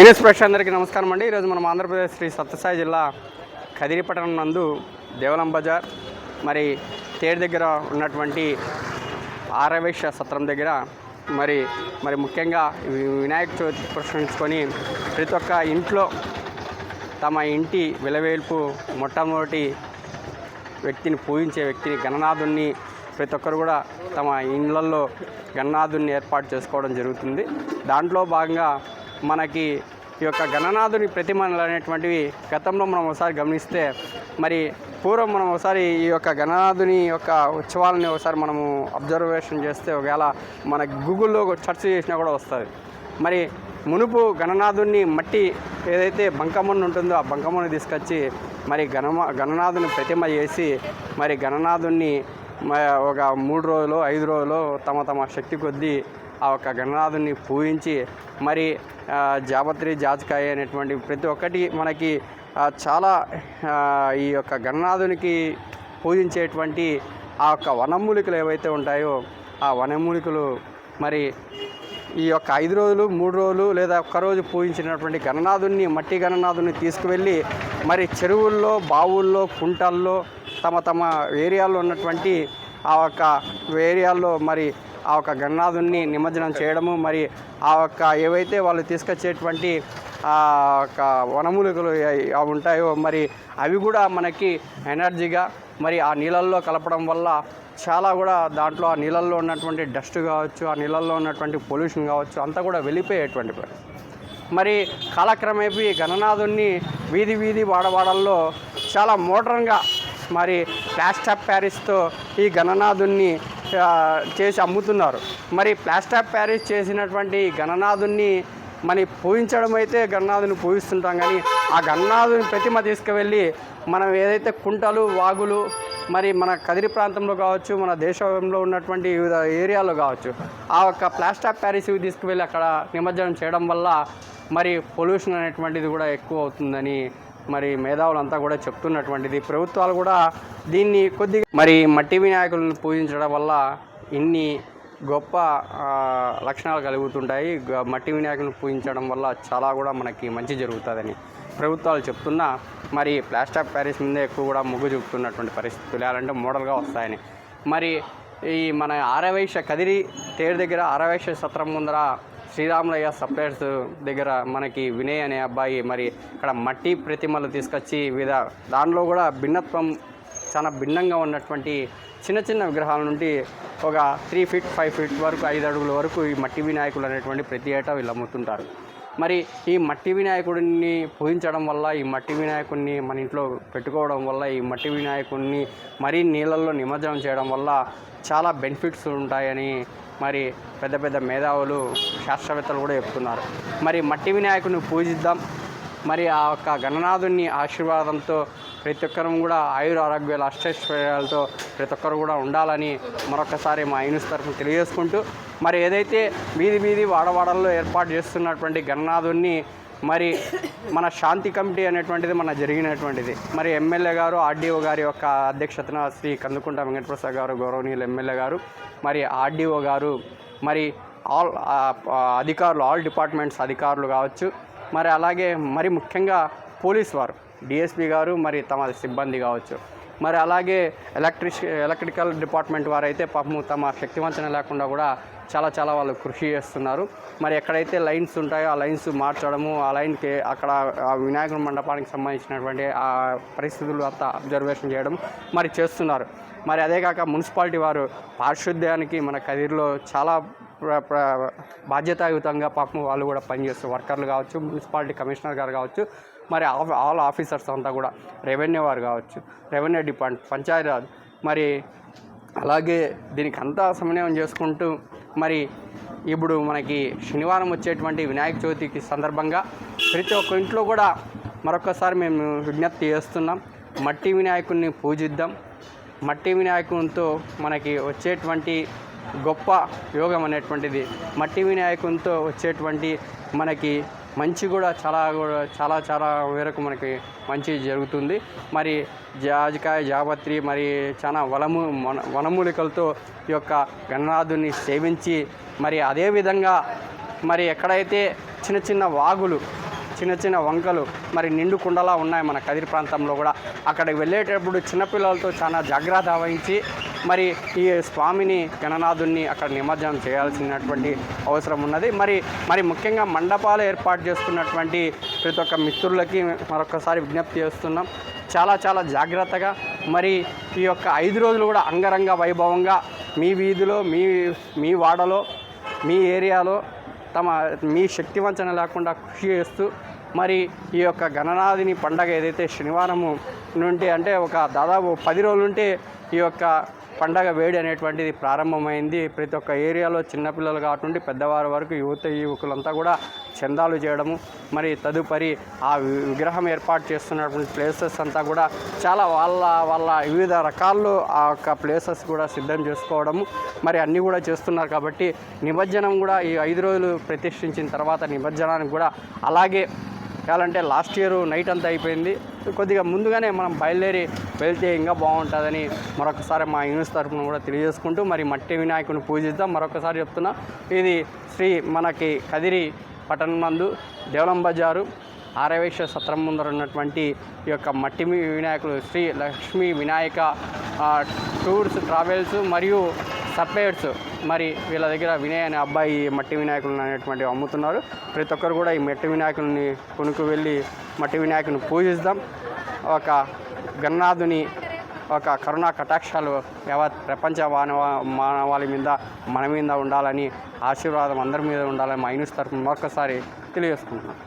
NS ప్రేక్ష అందరికీ నమస్కారం అండి. ఈరోజు మనం ఆంధ్రప్రదేశ్ శ్రీ సత్యసాయి జిల్లా కదిరిపట్టణం నందు దేవలం బజార్ మరి తేరు దగ్గర ఉన్నటువంటి ఆరవేశ సత్రం దగ్గర మరి మరి ముఖ్యంగా వినాయక చవితి పురస్కరించుకొని ప్రతి ఒక్క ఇంట్లో తమ ఇంటి విలవేల్పు మొట్టమొదటి వ్యక్తిని పూజించే వ్యక్తిని గణనాథుణ్ణి ప్రతి ఒక్కరు కూడా తమ ఇండ్లల్లో గణనాథుణ్ణి ఏర్పాటు చేసుకోవడం జరుగుతుంది. దాంట్లో భాగంగా మనకి ఈ యొక్క గణనాథుని ప్రతిమలు అనేటువంటివి గతంలో మనం ఒకసారి గమనిస్తే మరి పూర్వం మనం ఒకసారి ఈ యొక్క గణనాథుని యొక్క ఉత్సవాలని ఒకసారి మనము అబ్జర్వేషన్ చేస్తే ఒకవేళ మన గూగుల్లో సెర్చ్ చేసినా కూడా వస్తుంది. మరి మునుపు గణనాథుని మట్టి ఏదైతే బంకమన్ను ఉంటుందో ఆ బంకమన్ను తీసుకొచ్చి మరి గణమ గణనాథుని ప్రతిమ చేసి మరి గణనాథుని ఒక మూడు రోజులు ఐదు రోజులు తమ తమ శక్తి కొద్దీ ఆ యొక్క గణనాథుని పూజించి మరి జాపత్రి జాజికాయ అనేటువంటి ప్రతి ఒక్కటి మనకి చాలా ఈ యొక్క గణనాథునికి పూజించేటువంటి ఆ యొక్క వనమూలికలు ఏవైతే ఉంటాయో ఆ వనమూలికలు మరి ఈ యొక్క ఐదు రోజులు మూడు రోజులు లేదా ఒక్కరోజు పూజించినటువంటి గణనాథుని మట్టి గణనాథుని తీసుకువెళ్ళి మరి చెరువుల్లో బావుల్లో కుంటల్లో తమ తమ ఏరియాలో ఉన్నటువంటి ఆ యొక్క ఏరియాల్లో మరి ఆ యొక్క గణనాథుని నిమజ్జనం చేయడము మరి ఆ యొక్క ఏవైతే వాళ్ళు తీసుకొచ్చేటువంటి ఆ యొక్క వనమూలికలు ఉంటాయో మరి అవి కూడా మనకి ఎనర్జీగా మరి ఆ నీళ్ళల్లో కలపడం వల్ల చాలా కూడా దాంట్లో ఆ నీళ్ళల్లో ఉన్నటువంటి డస్ట్ కావచ్చు ఆ నీళ్ళల్లో ఉన్నటువంటి పొల్యూషన్ కావచ్చు అంతా కూడా వెళ్ళిపోయేటువంటి పని మరి కాలక్రమేపీ గణనాథుని వీధి వీధి వాడవాడల్లో చాలా మోడర్న్గా మరి ప్లాస్టర్ ఆఫ్ ప్యారిస్తో ఈ గణనాథుణ్ణి చేసి అమ్ముతున్నారు. మరి ప్లాస్టర్ ఆఫ్ ప్యారిస్ చేసినటువంటి ఈ మరి పూజించడం అయితే గణనాథుని పూజిస్తుంటాం కానీ ఆ గణనాథుని ప్రతిమ తీసుకువెళ్ళి మనం ఏదైతే కుంటలు వాగులు మరి మన కదిరి ప్రాంతంలో కావచ్చు మన దేశంలో ఉన్నటువంటి వివిధ ఏరియాలో కావచ్చు ఆ యొక్క ప్లాస్టర్ ఆఫ్ ప్యారిస్ తీసుకువెళ్ళి అక్కడ నిమజ్జనం చేయడం వల్ల మరి పొల్యూషన్ అనేటువంటిది కూడా ఎక్కువ అవుతుందని మరి మేధావులంతా కూడా చెప్తున్నటువంటిది. ప్రభుత్వాలు కూడా దీన్ని కొద్దిగా మరి మట్టి వినాయకులను పూజించడం వల్ల ఇన్ని గొప్ప లక్షణాలు కలుగుతుంటాయి. మట్టి వినాయకులను పూజించడం వల్ల చాలా కూడా మనకి మంచి జరుగుతుందని ప్రభుత్వాలు చెప్తున్నా. మరి ప్లాస్టర్ ఆఫ్ ప్యారిస్ మీద ఎక్కువ కూడా మొగ్గు చూపుతున్నటువంటి పరిస్థితులు ఎలాంటి మోడల్గా వస్తాయని. మరి ఈ మన ఆరవైశ్య కదిరి తేరు దగ్గర ఆరవైశ్య సత్రం ముందర శ్రీరాములయ్య సప్లైర్స్ దగ్గర మనకి వినయ్ అనే అబ్బాయి మరి ఇక్కడ మట్టి ప్రతిమలు తీసుకొచ్చి వివిధ దానిలో కూడా భిన్నత్వం చాలా భిన్నంగా ఉన్నటువంటి చిన్న చిన్న విగ్రహాల నుండి ఒక త్రీ ఫీట్ ఫైవ్ ఫీట్ వరకు ఐదు అడుగుల వరకు ఈ మట్టి వినాయకులు అనేటువంటి ప్రతి ఏటా వీళ్ళు అమ్ముతుంటారు. మరి ఈ మట్టి వినాయకుడిని పూజించడం వల్ల ఈ మట్టి వినాయకుడిని మన ఇంట్లో పెట్టుకోవడం వల్ల ఈ మట్టి వినాయకుడిని మరీ నీళ్ళల్లో నిమజ్జనం చేయడం వల్ల చాలా బెనిఫిట్స్ ఉంటాయని మరి పెద్ద పెద్ద మేధావులు శాస్త్రవేత్తలు కూడా చెప్తున్నారు. మరి మట్టి వినాయకుడిని పూజిద్దాం. మరి ఆ యొక్క గణనాథుని ఆశీర్వాదంతో ప్రతి ఒక్కరం కూడా ఆయుర ఆరోగ్యాలు అష్టైశ్వర్యాలతో ప్రతి ఒక్కరు కూడా ఉండాలని మరొకసారి మా ఐనుస్ తరఫున తెలియజేసుకుంటూ మరి ఏదైతే వీధి వీధి వాడవాడల్లో ఏర్పాటు చేస్తున్నటువంటి గణనాథుని మరి మన శాంతి కమిటీ అనేటువంటిది మన జరిగినటువంటిది. మరి ఎమ్మెల్యే గారు ఆర్డీఓ గారి యొక్క అధ్యక్షతన శ్రీ కందుకుంట వెంకటప్రసాద్ గారు గౌరవనీయులు ఎమ్మెల్యే గారు మరి ఆర్డీఓ గారు మరి ఆల్ అధికారులు ఆల్ డిపార్ట్మెంట్స్ అధికారులు కావచ్చు మరి అలాగే మరి ముఖ్యంగా పోలీస్ వారు డిఎస్పి గారు మరి తమ సిబ్బంది కావచ్చు. మరి అలాగే ఎలక్ట్రిక్ ఎలక్ట్రికల్ డిపార్ట్మెంట్ వారు అయితే పాపము తమ శక్తివంచన లేకుండా కూడా చాలా చాలా వాళ్ళు కృషి చేస్తున్నారు. మరి ఎక్కడైతే లైన్స్ ఉంటాయో ఆ లైన్స్ మార్చడము ఆ లైన్కి అక్కడ ఆ వినాయకుడి మండపానికి సంబంధించినటువంటి ఆ పరిస్థితులు అంతా అబ్జర్వేషన్ చేయడం మరి చేస్తున్నారు. మరి అదే కాక మున్సిపాలిటీ వారు పారిశుద్ధ్యానికి మన కదిరిలో చాలా బాధ్యతాయుతంగా పాపం వాళ్ళు కూడా పనిచేస్తారు వర్కర్లు కావచ్చు మున్సిపాలిటీ కమిషనర్ గారు కావచ్చు మరి ఆల్ ఆఫీసర్స్ అంతా కూడా రెవెన్యూ వారు కావచ్చు రెవెన్యూ డిపార్ట్మెంట్ పంచాయతీరాజ్ మరి అలాగే దీనికి అంతా సమన్వయం చేసుకుంటూ మరి ఇప్పుడు మనకి శనివారం వచ్చేటువంటి వినాయక చవితికి సందర్భంగా ప్రతి ఒక్క ఇంట్లో కూడా మరొకసారి మేము విజ్ఞప్తి చేస్తున్నాం. మట్టి వినాయకుడిని పూజిద్దాం. మట్టి వినాయకునితో మనకి వచ్చేటువంటి గొప్ప యోగం అనేటువంటిది. మట్టి వినాయకునితో వచ్చేటువంటి మనకి మంచి కూడా చాలా కూడా చాలా చాలా మేరకు మనకి మంచి జరుగుతుంది. మరి జాజికాయ జాపత్రి మరి చాలా వనము వన- వనమూలికలతో ఈ యొక్క గణనాథుని సేవించి మరి అదేవిధంగా మరి ఎక్కడైతే చిన్న చిన్న వాగులు చిన్న చిన్న వంకలు మరి నిండు కుండలా ఉన్నాయి మన కదిరి ప్రాంతంలో కూడా అక్కడికి వెళ్ళేటప్పుడు చిన్నపిల్లలతో చాలా జాగ్రత్త వహించి మరి ఈ స్వామిని గణనాథుణ్ణి అక్కడ నిమజ్జనం చేయాల్సినటువంటి అవసరం ఉన్నది. మరి మరి ముఖ్యంగా మండపాలు ఏర్పాటు చేసుకున్నటువంటి ప్రతి ఒక్క మిత్రులకి మరొకసారి విజ్ఞప్తి చేస్తున్నాం. చాలా చాలా జాగ్రత్తగా మరి ఈ యొక్క ఐదు రోజులు కూడా అంగరంగ వైభవంగా మీ వీధిలో మీ మీ వాడలో మీ ఏరియాలో తమ మీ శక్తి వంచన లేకుండా కృషి చేస్తూ మరి ఈ యొక్క గణనాథిని పండగ ఏదైతే శనివారము నుండి అంటే ఒక దాదాపు పది రోజులు ఉంటే ఈ యొక్క పండగ వేడి అనేటువంటిది ప్రారంభమైంది. ప్రతి ఒక్క ఏరియాలో చిన్నపిల్లలు కాకుండా పెద్దవారి వరకు యువత యువకులంతా కూడా చందాలు చేయడము మరి తదుపరి ఆ వి- విగ్రహం ఏర్పాటు చేస్తున్నటువంటి ప్లేసెస్ అంతా కూడా చాలా వాళ్ళ వాళ్ళ వివిధ రకాల్లో ఆ యొక్క ప్లేసెస్ కూడా సిద్ధం చేసుకోవడము మరి అన్నీ కూడా చేస్తున్నారు కాబట్టి నిమజ్జనం కూడా ఈ ఐదు రోజులు ప్రతిష్ఠించిన తర్వాత నిమజ్జనానికి కూడా అలాగే కావాలంటే లాస్ట్ ఇయర్ నైట్ అంతా అయిపోయింది. కొద్దిగా ముందుగానే మనం బయలుదేరి వెళ్తే ఇంకా బాగుంటుందని మరొకసారి మా యూనిస్ తరఫున కూడా తెలియజేసుకుంటూ మరి మట్టి వినాయకుని పూజిద్దాం. మరొకసారి చెప్తున్నా ఇది శ్రీ మనకి కదిరి పట్టణం నందు దేవలం బజారు ఆరవేశ సత్రం ముందర ఉన్నటువంటి ఈ యొక్క మట్టి వినాయకులు శ్రీ లక్ష్మీ వినాయక టూర్స్ ట్రావెల్స్ మరియు సప్లయర్స్ మరి వీళ్ళ దగ్గర వినయ్ అనే అబ్బాయి ఈ మట్టి వినాయకులను అనేటువంటివి అమ్ముతున్నారు. ప్రతి ఒక్కరు కూడా ఈ మట్టి వినాయకుల్ని కొనుక్కు వెళ్ళి మట్టి వినాయకుని పూజిద్దాం. ఒక గన్నాథుని ఒక కరుణా కటాక్షాలు యావత్ ప్రపంచ మానవ మానవాళి మీద మన మీద ఉండాలని ఆశీర్వాదం అందరి మీద ఉండాలని మా యూనిస్ తరఫున మరొకసారి తెలియజేసుకుంటున్నాను